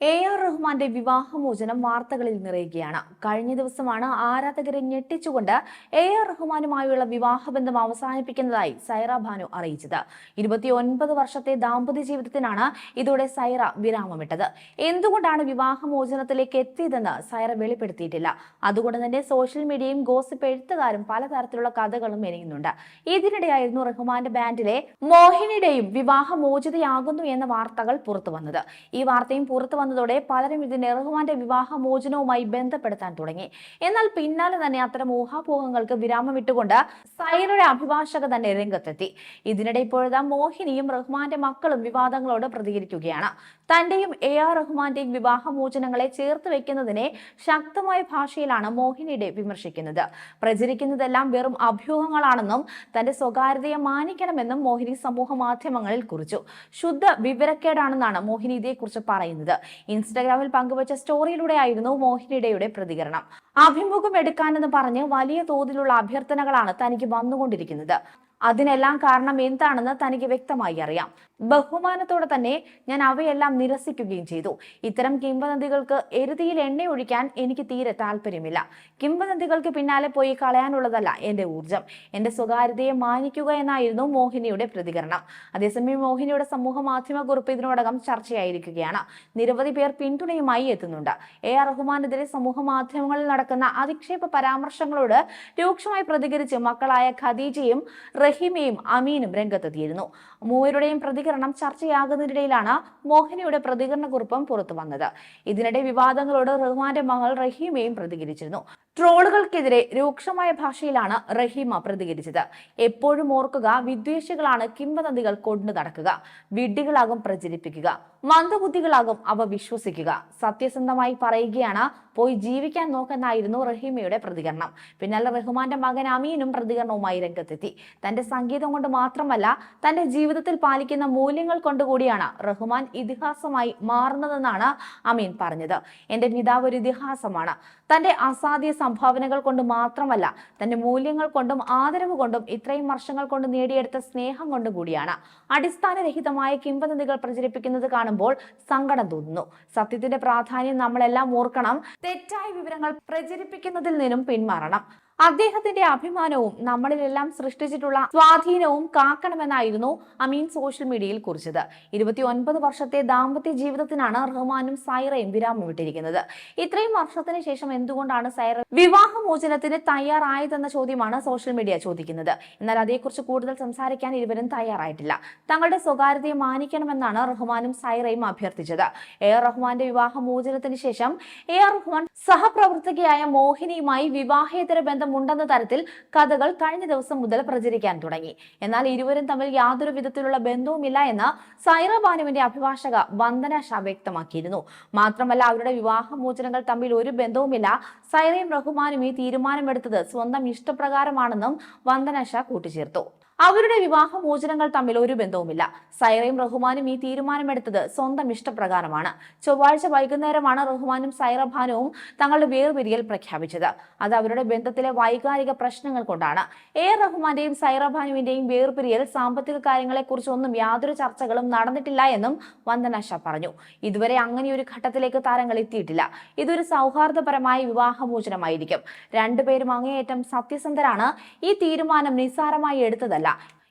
A R റഹ്മാന്റെ വിവാഹമോചനം വാർത്തകളിൽ നിറയുകയാണ്. കഴിഞ്ഞ ദിവസമാണ് ആരാധകരെ ഞെട്ടിച്ചുകൊണ്ട് എ ആർ റഹ്മാനുമായുള്ള വിവാഹബന്ധം അവസാനിപ്പിക്കുന്നതായി സൈറ ഭാനു അറിയിച്ചത്. ഇരുപത്തിയൊൻപത് വർഷത്തെ ദാമ്പത്യ ജീവിതത്തിനാണ് ഇതോടെ സൈറ വിരാമമിട്ടത്. എന്തുകൊണ്ടാണ് വിവാഹമോചനത്തിലേക്ക് എത്തിയതെന്ന് സൈറ വെളിപ്പെടുത്തിയിട്ടില്ല. അതുകൊണ്ട് തന്നെ സോഷ്യൽ മീഡിയയും ഗോസിപ്പ് എഴുത്തുകാരും പലതരത്തിലുള്ള കഥകളും മെനയുന്നുണ്ട്. ഇതിനിടെയായിരുന്നു റഹ്മാന്റെ ബാൻഡിലെ മോഹിനിയുടെയും വിവാഹമോചിതയാകുന്നു എന്ന വാർത്തകൾ പുറത്തു വന്നത് ഈ വാർത്തയും പുറത്തു വന്നതോടെ പലരും ഇതിനെ റഹ്മാന്റെ വിവാഹമോചനവുമായി ബന്ധപ്പെടുത്താൻ തുടങ്ങി. എന്നാൽ പിന്നാലെ തന്നെ അത്തരം ഊഹാപോഹങ്ങൾക്ക് വിരാമമിട്ടുകൊണ്ട് സൈനയുടെ അഭിഭാഷക തന്നെ രംഗത്തെത്തി. ഇതിനിടെ ഇപ്പോഴത്തെ മോഹിനിയും റഹ്മാന്റെ മക്കളും വിവാദങ്ങളോട് പ്രതികരിക്കുകയാണ്. തന്റെയും എ ആർ റഹ്മാന്റെയും വിവാഹമോചനങ്ങളെ ചേർത്ത് വെക്കുന്നതിനെ ശക്തമായ ഭാഷയിലാണ് മോഹിനിയുടെ വിമർശിക്കുന്നത്. പ്രചരിക്കുന്നതെല്ലാം വെറും അഭ്യൂഹങ്ങളാണെന്നും തന്റെ സ്വകാര്യതയെ മാനിക്കണമെന്നും മോഹിനി സമൂഹ മാധ്യമങ്ങളിൽ കുറിച്ചു. ശുദ്ധ വിവരക്കേടാണെന്നാണ് മോഹിനി ഇതേക്കുറിച്ച് പറയുന്നത്. ഇൻസ്റ്റഗ്രാമിൽ പങ്കുവച്ച സ്റ്റോറിയിലൂടെയായിരുന്നു മോഹിനിയുടെ പ്രതികരണം. അഭിമുഖം എടുക്കാനെന്ന് പറഞ്ഞ് വലിയ തോതിലുള്ള അഭ്യർത്ഥനകളാണ് തനിക്ക് വന്നുകൊണ്ടിരിക്കുന്നത്. അതിനെല്ലാം കാരണം എന്താണെന്ന് തനിക്ക് വ്യക്തമായി അറിയാം. ബഹുമാനത്തോടെ തന്നെ ഞാൻ അവയെല്ലാം നിരസിക്കുകയും ചെയ്തു. ഇത്തരം കിംവദന്തികൾക്ക് എരുതിയിൽ എണ്ണ ഒഴിക്കാൻ എനിക്ക് തീരെ താല്പര്യമില്ല. കിംവദന്തികൾക്ക് പിന്നാലെ പോയി കളയാനുള്ളതല്ല എന്റെ ഊർജം എന്റെ സ്വകാര്യതയെ മാനിക്കുക എന്നായിരുന്നു മോഹിനിയുടെ പ്രതികരണം. അതേസമയം മോഹിനിയുടെ സമൂഹ മാധ്യമ കുറിപ്പ് ഇതിനോടകം ചർച്ചയായിരിക്കുകയാണ്. നിരവധി പേർ പിന്തുണയുമായി എത്തുന്നുണ്ട്. എ ആർ റഹ്മാനെതിരെ സമൂഹ മാധ്യമങ്ങളിൽ നടക്കുന്ന അധിക്ഷേപ പരാമർശങ്ങളോട് രൂക്ഷമായി പ്രതികരിച്ച് മക്കളായ ഖദീജയും റഹീമയും അമീനും രംഗത്തെത്തിയിരുന്നു. മൂവരുടെയും പ്രതികരണം ചർച്ചയാകുന്നതിനിടയിലാണ് മോഹിനിയുടെ പ്രതികരണ കുറിപ്പും പുറത്തു വന്നത് ഇതിനിടെ വിവാദങ്ങളോട് റഹ്മാന്റെ മകൾ റഹീമയും പ്രതികരിച്ചിരുന്നു. ട്രോളുകൾക്കെതിരെ രൂക്ഷമായ ഭാഷയിലാണ് റഹീമ പ്രതികരിച്ചത്. എപ്പോഴും ഓർക്കുക വിദ്വേഷികളാണ് കിംവദന്തികൾ കൊണ്ടു നടക്കുക. വിഡ്ഢികളാകും പ്രചരിപ്പിക്കുക. മന്ദബുദ്ധികളാകും അവ വിശ്വസിക്കുക. സത്യസന്ധമായി പറയുകയാണ് പോയി ജീവിക്കാൻ നോക്കെന്നായിരുന്നു റഹീമയുടെ പ്രതികരണം. പിന്നാലെ റഹ്മാന്റെ മകൻ അമീനും പ്രതികരണവുമായി രംഗത്തെത്തി. തന്റെ സംഗീതം കൊണ്ട് മാത്രമല്ല തന്റെ ജീവിതത്തിൽ പാലിക്കുന്ന മൂല്യങ്ങൾ കൊണ്ടുകൂടിയാണ് റഹ്മാൻ ഇതിഹാസമായി മാറുന്നതെന്നാണ് അമീൻ പറഞ്ഞത്. എന്റെ പിതാവ് ഒരു ഇതിഹാസമാണ്. തന്റെ അസാധ്യ സംഭാവനകൾ കൊണ്ട് മാത്രമല്ല തന്റെ മൂല്യങ്ങൾ കൊണ്ടും ആദരവ് കൊണ്ടും ഇത്രയും വർഷങ്ങൾ കൊണ്ട് നേടിയെടുത്ത സ്നേഹം കൊണ്ടും കൂടിയാണ്. അടിസ്ഥാനരഹിതമായ കിംവദന്തികൾ പ്രചരിപ്പിക്കുന്നത് കാണുമ്പോൾ സങ്കടം തോന്നുന്നു. സത്യത്തിന്റെ പ്രാധാന്യം നമ്മളെല്ലാം ഓർക്കണം. തെറ്റായ വിവരങ്ങൾ പ്രചരിപ്പിക്കുന്നതിൽ നിന്നും പിന്മാറണം. അദ്ദേഹത്തിന്റെ അഭിമാനവും നമ്മളിലെല്ലാം സൃഷ്ടിച്ചിട്ടുള്ള സ്വാധീനവും കാക്കണമെന്നായിരുന്നു അമീൻ സോഷ്യൽ മീഡിയയിൽ കുറിച്ചത്. ഇരുപത്തി ഒൻപത് വർഷത്തെ ദാമ്പത്യ ജീവിതത്തിനാണ് റഹ്മാനും സൈറയും വിരാമം വിട്ടിരിക്കുന്നത് ഇത്രയും വർഷത്തിന് ശേഷം എന്തുകൊണ്ടാണ് സൈറ വിവാഹമോചനത്തിന് തയ്യാറായതെന്ന ചോദ്യമാണ് സോഷ്യൽ മീഡിയ ചോദിക്കുന്നത്. എന്നാൽ അതേക്കുറിച്ച് കൂടുതൽ സംസാരിക്കാൻ ഇരുവരും തയ്യാറായിട്ടില്ല. തങ്ങളുടെ സ്വകാര്യതയെ മാനിക്കണമെന്നാണ് റഹ്മാനും സൈറയും അഭ്യർത്ഥിച്ചത്. എ ആർ റഹ്മാന്റെ വിവാഹമോചനത്തിന് ശേഷം എ ആർ റഹ്മാൻ സഹപ്രവർത്തകയായ മോഹിനിയുമായി വിവാഹേതര ബന്ധമുണ്ടെന്ന തരത്തിൽ കഥകൾ കഴിഞ്ഞ ദിവസം മുതൽ പ്രചരിക്കാൻ തുടങ്ങി. എന്നാൽ ഇരുവരും തമ്മിൽ യാതൊരു വിധത്തിലുള്ള ബന്ധവുമില്ല എന്ന് സൈറ ബാനുവിന്റെ അഭിഭാഷക വന്ദന ഷാ വ്യക്തമാക്കിയിരുന്നു. മാത്രമല്ല അവരുടെ വിവാഹമോചനങ്ങൾ തമ്മിൽ ഒരു ബന്ധവുമില്ല. സൈറയും റഹ്മാനും ഈ തീരുമാനമെടുത്തത് സ്വന്തം ഇഷ്ടപ്രകാരമാണെന്നും വന്ദന ഷാ കൂട്ടിച്ചേർത്തു. അവരുടെ വിവാഹമോചനങ്ങൾ തമ്മിൽ ഒരു ബന്ധവുമില്ല. സൈറയും റഹ്മാനും ഈ തീരുമാനമെടുത്തത് സ്വന്തം ഇഷ്ടപ്രകാരമാണ്. ചൊവ്വാഴ്ച വൈകുന്നേരമാണ് റഹ്മാനും സൈറ ഭാനുവും തങ്ങളുടെ വേർപിരിയൽ പ്രഖ്യാപിച്ചത്. അത് അവരുടെ ബന്ധത്തിലെ വൈകാരിക പ്രശ്നങ്ങൾ കൊണ്ടാണ്. എ. റഹ്മാന്റെയും സൈറ ഭാനുവിന്റെയും വേർപിരിയൽ സാമ്പത്തിക കാര്യങ്ങളെക്കുറിച്ചൊന്നും യാതൊരു ചർച്ചകളും നടന്നിട്ടില്ല എന്നും വന്ദന ഷാ പറഞ്ഞു. ഇതുവരെ അങ്ങനെയൊരു ഘട്ടത്തിലേക്ക് താരങ്ങൾ എത്തിയിട്ടില്ല. ഇതൊരു സൗഹാർദ്ദപരമായ വിവാഹമോചനമായിരിക്കും. രണ്ടുപേരും അങ്ങേയറ്റം സത്യസന്ധരാണ്. ഈ തീരുമാനം നിസ്സാരമായി എടുത്തതല്ല.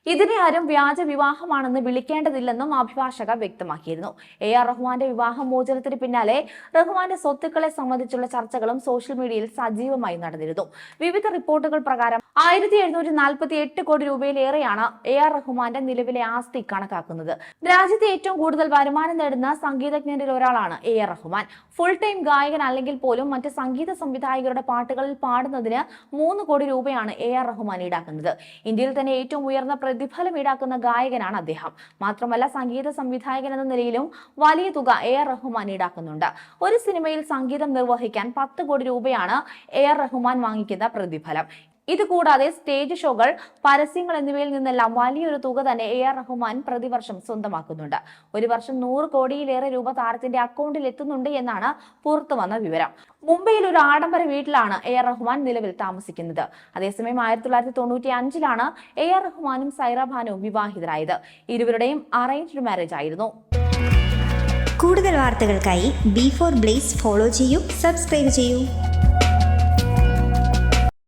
ഇതിനെ ആരും വ്യാജ വിവാഹമാണെന്ന് വിളിക്കേണ്ടതില്ലെന്നും അഭിഭാഷക വ്യക്തമാക്കിയിരുന്നു. എ ആർ റഹ്മാന്റെ വിവാഹ മോചനത്തിന് പിന്നാലെ റഹ്മാന്റെ സ്വത്തുക്കളെ സംബന്ധിച്ചുള്ള ചർച്ചകളും സോഷ്യൽ മീഡിയയിൽ സജീവമായി നടന്നിരുന്നു. വിവിധ റിപ്പോർട്ടുകൾ പ്രകാരം ആയിരത്തി എഴുന്നൂറ്റി നാൽപ്പത്തി എട്ട് കോടി രൂപയിലേറെയാണ് എ ആർ റഹ്മാന്റെ നിലവിലെ ആസ്തി കണക്കാക്കുന്നത്. രാജ്യത്തെ ഏറ്റവും കൂടുതൽ വരുമാനം നേടുന്ന സംഗീതജ്ഞരിൽ ഒരാളാണ് A R Rahman. Full time ഗായകൻ അല്ലെങ്കിൽ പോലും മറ്റ് സംഗീത സംവിധായകരുടെ പാട്ടുകളിൽ പാടുന്നതിന് മൂന്ന് കോടി രൂപയാണ് എ ആർ റഹ്മാൻ ഈടാക്കുന്നത്. ഇന്ത്യയിൽ തന്നെ ഏറ്റവും ഉയർന്ന പ്രതിഫലം ഈടാക്കുന്ന ഗായകനാണ് അദ്ദേഹം. മാത്രമല്ല സംഗീത സംവിധായകൻ എന്ന നിലയിലും വലിയ തുക എ ആർ റഹ്മാൻ ഈടാക്കുന്നുണ്ട്. ഒരു സിനിമയിൽ സംഗീതം നിർവഹിക്കാൻ പത്ത് കോടി രൂപയാണ് എ ആർ റഹ്മാൻ വാങ്ങിക്കുന്ന പ്രതിഫലം. ഇതുകൂടാതെ സ്റ്റേജ് ഷോകൾ പരസ്യങ്ങൾ എന്നിവയിൽ നിന്നെല്ലാം വലിയൊരു തുക തന്നെ എ ആർ റഹ്മാൻ പ്രതിവർഷം സ്വന്തമാക്കുന്നുണ്ട്. ഒരു വർഷം നൂറ് കോടിയിലേറെ രൂപ താരത്തിന്റെ അക്കൗണ്ടിൽ എത്തുന്നുണ്ട് എന്നാണ് പുറത്തു വന്ന വിവരം. മുംബൈയിൽ ഒരു ആഡംബര വീട്ടിലാണ് എ ആർ റഹ്മാൻ നിലവിൽ താമസിക്കുന്നത്. അതേസമയം ആയിരത്തി തൊള്ളായിരത്തി തൊണ്ണൂറ്റി അഞ്ചിലാണ് എ ആർ റഹ്മാനും സൈറ വിവാഹിതരായത്. ഇരുവരുടെയും അറേഞ്ച്ഡ് മാരേജ് ആയിരുന്നു. കൂടുതൽ വാർത്തകൾക്കായി ബി ഫോർ ബ്ലേസ് ഫോളോ ചെയ്യൂ സബ്സ്ക്രൈബ് ചെയ്യൂ.